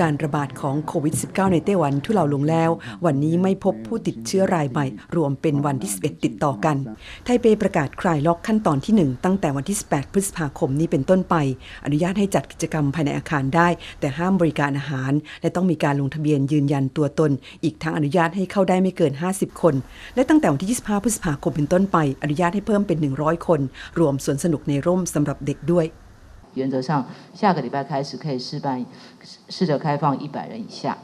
การระบาดของโควิด -19 ในไต้หวันทุเลาลงแล้ว วันนี้ไม่พบผู้ติดเชื้อรายใหม่ รวมเป็นวันที่ 11 ติดต่อกัน ไทเปประกาศคลายล็อกขั้นตอนที่ 1 ตั้งแต่วันที่ 18 พฤษภาคมนี้เป็นต้นไป อนุญาตให้จัดกิจกรรมภายในอาคารได้ แต่ห้ามบริการอาหาร และต้องมีการลงทะเบียนยืนยันตัวตน อีกทั้งอนุญาตให้เข้าได้ไม่เกิน 50 คน และตั้งแต่วันที่ 25 พฤษภาคมเป็นต้นไป อนุญาตให้เพิ่มเป็น 100 คน รวมสวนสนุกในร่มสำหรับเด็กด้วย 原则上，下个礼拜开始可以试办，试着开放一百人以下。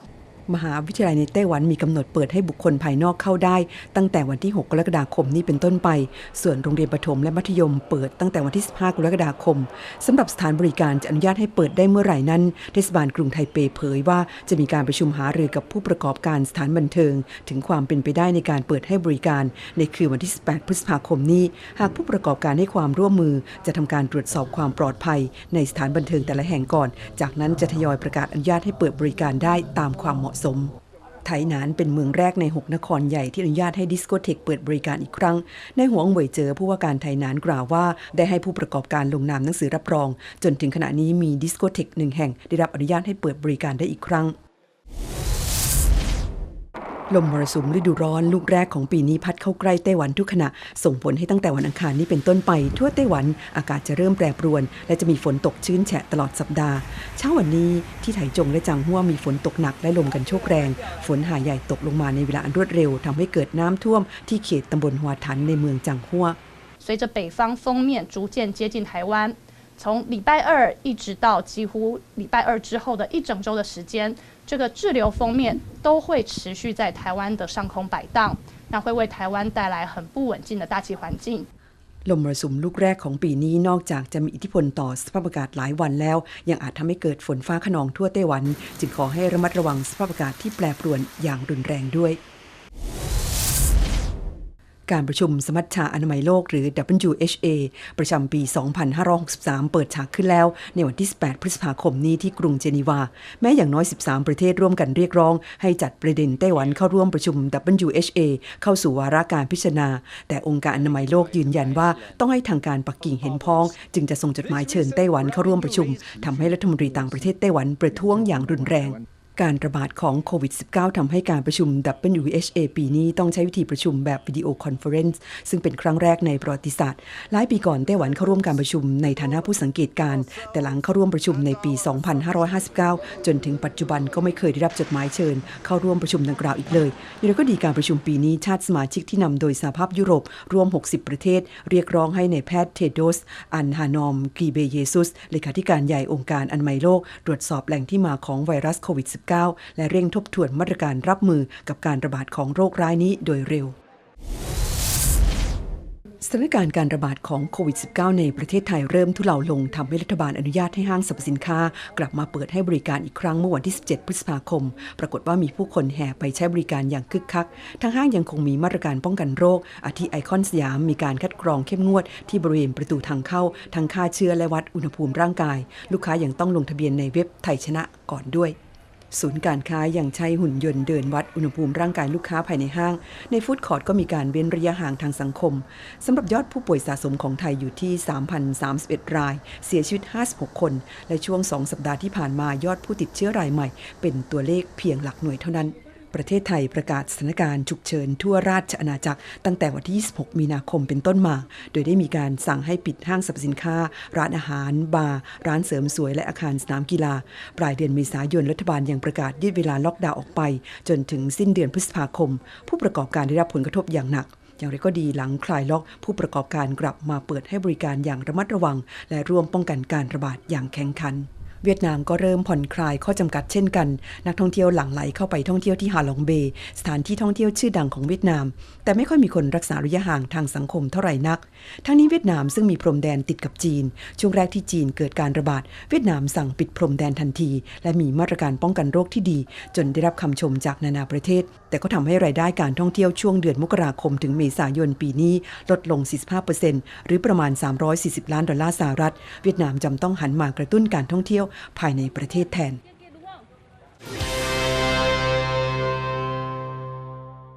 มหาวิทยาลัยในไต้หวันมีกำหนดเปิดให้บุคคลภายนอกเข้าได้ ตั้งแต่วันที่ 6 กรกฎาคมนี้เป็นต้นไป ส่วนโรงเรียนประถมและมัธยมเปิดตั้งแต่วันที่ 15 กรกฎาคมสำหรับสถานบริการจะอนุญาตให้เปิดได้เมื่อไหร่นั้น เทศบาลกรุงไทเปเผยว่าจะมีการประชุมหารือกับผู้ประกอบการสถานบันเทิง ถึงความเป็นไปได้ในการเปิดให้บริการ ในคืนวันที่ 18 พฤษภาคมนี้ หากผู้ประกอบการให้ความร่วมมือ จะทำการตรวจสอบความปลอดภัย ในสถานบันเทิงแต่ละแห่งก่อน จากนั้นจะทยอยประกาศอนุญาตให้เปิดบริการได้ตามความเหมาะสม ไถหนานเป็นเมืองแรกใน 6 นครใหญ่ที่อนุญาตให้ดิสโกเทกเปิดบริการอีกครั้ง ในหัวงเหวยเจอผู้ว่าการไถหนานกล่าวว่า ได้ให้ผู้ประกอบการลงนามหนังสือรับรอง จนถึงขณะนี้มีดิสโกเทกหนึ่งแห่งได้รับอนุญาตให้เปิดบริการได้อีกครั้ง ลมมรสุมฤดูร้อนลูกแรกของปีนี้พัดเข้าใกล้ไต้หวันทุกขณะ ส่งผลให้ตั้งแต่วันอังคารนี้เป็นต้นไป ทั่วไต้หวันอากาศจะเริ่มแปรปรวน และจะมีฝนตกชื้นแฉะตลอดสัปดาห์ เช้าวันนี้ที่ไถจงและจังหัวมีฝนตกหนักและลมกันโชกแรง ฝนหาใหญ่ตกลงมาในเวลาอันรวดเร็วทำให้เกิดน้ำท่วมที่เขตตำบลหัวทันในเมืองจังหัว 随着北方锋面逐渐接近台湾， 从礼拜二一直到几乎礼拜二之后的一整周的时间，这个滞留锋面都会持续在台湾的上空摆荡，那会为台湾带来很不稳定的大气环境。 ลมมรสุมลูกแรกของปีนี้นอกจากจะมีอิทธิพลต่อสภาพอากาศหลายวันแล้ว ยังอาจทำให้เกิดฝนฟ้าขนองทั่วไต้หวัน จึงขอให้ระมัดระวังสภาพอากาศที่แปรปรวนอย่างรุนแรงด้วย การประชุมสมัชชาอนามัยโลกหรือ WHA ประจำปี 2563 เปิดฉากขึ้นแล้ว ในวันที่ 18 พฤษภาคมนี้ที่กรุงเจนีวา แม้อย่างน้อย 13 ประเทศร่วมกันเรียกร้อง ให้จัดประเด็นไต้หวันเข้าร่วมประชุม WHA เข้าสู่วาระการพิจารณา แต่องค์การอนามัยโลกยืนยันว่าต้องให้ทางการปักกิ่งเห็นพ้อง จึงจะส่งจดหมายเชิญไต้หวันเข้าร่วมประชุมทำให้รัฐมนตรีต่างประเทศไต้หวันประท้วงอย่างรุนแรง การระบาดของโควิด -19 ทำให้การประชุม WHA ปีนี้ต้องใช้วิธีประชุมแบบวิดีโอคอนเฟอเรนซ์ซึ่งเป็นครั้งแรกในประวัติศาสตร์ หลายปีก่อนไต้หวันเข้าร่วมการประชุมในฐานะผู้สังเกตการณ์แต่หลังเข้าร่วมประชุมในปี 2559 จนถึงปัจจุบันก็ไม่เคยได้รับจดหมายเชิญ เข้าร่วมประชุมดังกล่าวอีกเลยอย่างไรก็ดีการประชุมปีนี้ชาติสมาชิกที่นำโดยสหภาพยุโรปรวม 60 ประเทศ เรียกร้องให้ในายแพทย์เทโดส อันฮานอมกีเบเยซุสเลขาธิการใหญ่องค์การอนามัยโลก ตรวจสอบแหล่งที่มาของไวรัสโควิด -19 และเร่งทบทวนมาตรการรับมือกับการระบาดของโรคร้ายนี้โดยเร็วสถานการณ์การระบาดของโควิด -19 ในประเทศไทยเริ่มทุเลาลงทำให้รัฐบาลอนุญาตให้ห้างสรรพสินค้า กลับมาเปิดให้บริการอีกครั้งเมื่อวันที่ 17 พฤษภาคม ปรากฏว่ามีผู้คนแห่ไปใช้บริการอย่างคึกคัก ทางห้างยังคงมีมาตรการป้องกันโรค อาทิไอคอนสยามมีการคัดกรองเข้มงวดที่บริเวณประตูทางเข้า ทั้งค่าเชื้อและวัดอุณหภูมิร่างกาย ลูกค้ายังต้องลงทะเบียนในเว็บไทยชนะก่อนด้วย ศูนย์การค้ายังใช้หุ่นยนต์เดินวัดอุณหภูมิร่างกายลูกค้าภายในห้าง ในฟู้ดคอร์ทก็มีการเว้นระยะห่างทางสังคมสำหรับยอดผู้ป่วยสะสมของไทยอยู่ที่ 3,031 ราย เสียชีวิต 56 คน และช่วง 2 สัปดาห์ที่ผ่านมายอดผู้ติดเชื้อรายใหม่ เป็นตัวเลขเพียงหลักหน่วยเท่านั้น ประเทศไทยประกาศสถานการณ์ฉุกเฉินทั่วราชอาณาจักร ตั้งแต่วันที่ 26 มีนาคมเป็นต้นมา โดยได้มีการสั่งให้ปิดห้างสรรพสินค้า ร้านอาหาร บาร์ ร้านเสริมสวยและอาคารสนามกีฬา ปลายเดือนเมษายนรัฐบาลยังประกาศยืดเวลาล็อกดาวน์ออกไป จนถึงสิ้นเดือนพฤษภาคม ผู้ประกอบการได้รับผลกระทบอย่างหนักอย่างไรก็ดีหลังคลายล็อกผู้ประกอบการกลับมาเปิดให้บริการอย่างระมัดระวัง และร่วมป้องกันการระบาดอย่างแข็งขัน เวียดนามก็เริ่มผ่อนคลายข้อจำกัดเช่นกัน นักท่องเที่ยวหลั่งไหลเข้าไปท่องเที่ยวที่ฮาลองเบย์สถานที่ท่องเที่ยวชื่อดังของเวียดนาม แต่ไม่ค่อยมีคนรักษาระยะห่างทางสังคมเท่าไหร่นัก ทั้งนี้เวียดนามซึ่งมีพรมแดนติดกับจีน ช่วงแรกที่จีนเกิดการระบาด เวียดนามสั่งปิดพรมแดนทันที และมีมาตรการป้องกันโรคที่ดี จนได้รับคำชมจากนานาประเทศ แต่ก็ทำให้รายได้การท่องเที่ยวช่วงเดือนมกราคมถึงเมษายนปีนี้ลดลง 45%หรือประมาณ 340 ล้านดอลลาร์สหรัฐ เวียดนามจำต้องหันมากระตุ้นการท่องเที่ยวภายในประเทศแทน